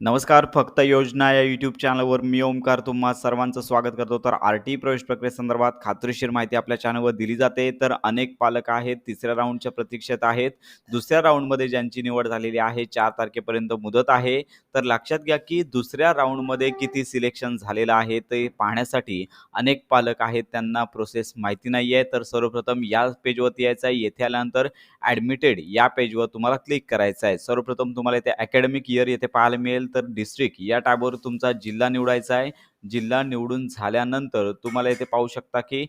नमस्कार फक्त योजना या यूट्यूब चॅनलवर मी ओमकार तुम्हा सर्वांचं स्वागत करतो. तर आर टी प्रवेश प्रक्रियेसंदर्भात खात्रीशीर माहिती आपल्या चॅनलवर दिली जाते. तर अनेक पालक आहेत तिसऱ्या राऊंडच्या प्रतीक्षेत आहेत. दुसऱ्या राऊंडमध्ये ज्यांची निवड झालेली आहे चार तारखेपर्यंत मुदत आहे. तर लक्षात घ्या की दुसऱ्या राऊंडमध्ये किती सिलेक्शन झालेलं आहे ते पाहण्यासाठी अनेक पालक आहेत त्यांना प्रोसेस माहिती नाही आहे तर सर्वप्रथम या पेजवरती यायचं आहे. येथे आल्यानंतर ॲडमिटेड या पेजवर तुम्हाला क्लिक करायचं आहे. सर्वप्रथम तुम्हाला इथे अकॅडमिक इयर येथे पाहायला मिळेल. तर डिस्ट्रिक्ट या टॅबवर तुमचा जिल्हा निवडायचा आहे. जिल्हा निवडून झाल्यानंतर तुम्हाला इथे पाहू शकता की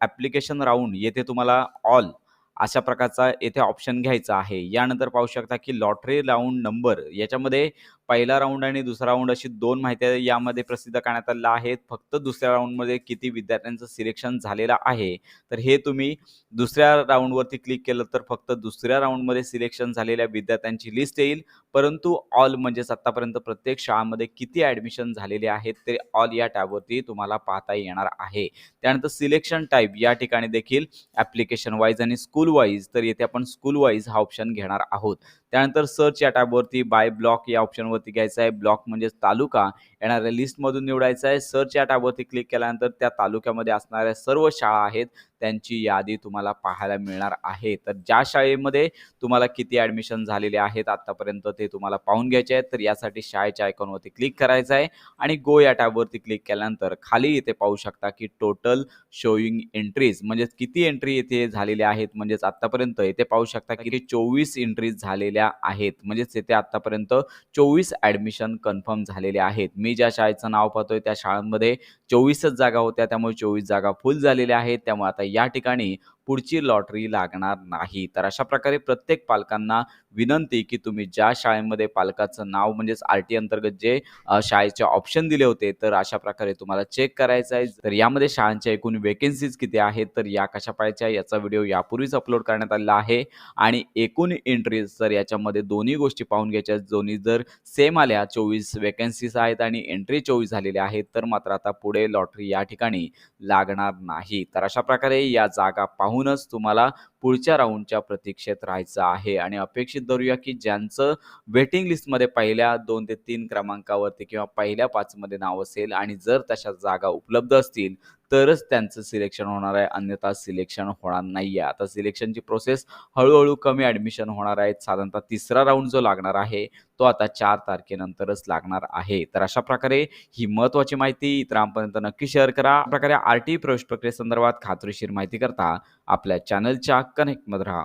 ॲप्लिकेशन राऊंड येथे तुम्हाला ऑल अशा प्रकारचा येथे ऑप्शन घ्यायचा आहे. यानंतर पाहू शकता की लॉटरी राऊंड नंबर याच्यामध्ये पहिला राऊंड आणि दुसरा राऊंड अशी दोन माहिती यामध्ये प्रसिद्ध करण्यात आलेल्या आहेत फक्त दुसऱ्या राऊंडमध्ये किती विद्यार्थ्यांचं सिलेक्शन झालेलं आहे? तर हे तुम्ही दुसऱ्या राऊंडवरती क्लिक केलं तर फक्त दुसऱ्या राऊंडमध्ये सिलेक्शन झालेल्या विद्यार्थ्यांची लिस्ट येईल. परंतु ऑल म्हणजेच आत्तापर्यंत प्रत्येक शाळामध्ये किती ॲडमिशन झालेले आहेत ते ऑल या टॅबवरती तुम्हाला पाहता येणार आहे. त्यानंतर सिलेक्शन टाईप या ठिकाणी देखील ॲप्लिकेशन वाईज आणि स्कूल वाईज तर येथे आपण स्कूल वाईज हा ऑप्शन घेणार आहोत. त्यानंतर सर्च या टॅबवरती बाय ब्लॉक या ऑप्शनवर टॅबवरती घ्यायचा आहे. ब्लॉक म्हणजे तालुका. येणाऱ्या लिस्टमधून निवडायचा आहे. सर्च या टॅबवरती क्लिक केल्यानंतर त्या तालुक्यामध्ये असणाऱ्या सर्व शाळा आहेत. त्यांची यादी तुम्हाला पाहायला मिळणार आहे. तर ज्या शाळेमध्ये तुम्हाला किती ॲडमिशन झालेले आहेत आत्तापर्यंत ते तुम्हाला पाहून घ्यायचे आहेत. तर यासाठी शाळेच्या आयकॉनवरती क्लिक करायचं आहे आणि गो या टॅबवरती क्लिक केल्यानंतर खाली इथे पाहू शकता की टोटल शोईंग एंट्रीज म्हणजेच किती एंट्री इथे झालेल्या आहेत म्हणजेच आत्तापर्यंत इथे पाहू शकता की चोवीस एंट्रीज झालेल्या आहेत. म्हणजेच इथे आत्तापर्यंत चोवीस ॲडमिशन कन्फर्म झालेले आहेत. मी ज्या शाळेचं नाव पाहतोय त्या शाळांमध्ये चोवीसच जागा होत्या त्यामुळे चोवीस जागा फुल झालेल्या आहेत. त्यामुळे आता या ठिकाणी पुढची लॉटरी लागणार नाही. तर अशा प्रकारे प्रत्येक पालकांना विनंती की तुम्ही ज्या शाळेमध्ये पालकाचं नाव म्हणजेच आर टी अंतर्गत जे शाळेचे ऑप्शन दिले होते तर अशा प्रकारे तुम्हाला चेक करायचं आहे. तर यामध्ये शाळांच्या एकूण वेकेन्सीज किती आहेत तर या कशा पाहायच्या याचा व्हिडिओ यापूर्वीच अपलोड करण्यात आलेला आहे. आणि एकूण एंट्रीज तर याच्यामध्ये दोन्ही गोष्टी पाहून घ्यायच्या दोन्ही जर सेम आल्या चोवीस वेकेन्सीज आहेत आणि एंट्री चोवीस झालेल्या आहेत तर मात्र आता पुढे लॉटरी या ठिकाणी लागणार नाही. तर अशा प्रकारे या जागा पाहून पाहूनच तुम्हाला पुढच्या राऊंडच्या प्रतीक्षेत राहायचं आहे. आणि अपेक्षित धरूया की ज्यांचं वेटिंग लिस्टमध्ये पहिल्या दोन ते तीन क्रमांकावरती किंवा पहिल्या पाचमध्ये नाव असेल आणि जर तशा जागा उपलब्ध असतील तरच त्यांचं सिलेक्शन होणार आहे. अन्यथा सिलेक्शन होणार नाही आहे आता सिलेक्शनची प्रोसेस हळूहळू कमी ॲडमिशन होणार आहेत साधारणतः तिसरा राऊंड जो लागणार आहे तो आता चार तारखेनंतरच लागणार आहे. तर अशा प्रकारे ही महत्त्वाची माहिती इतरांपर्यंत नक्की शेअर करा. प्रकारे आर टी प्रवेश प्रक्रियेसंदर्भात खात्रीशीर माहिती करता आपल्या चॅनलच्या कनेक्टमध्ये राहा.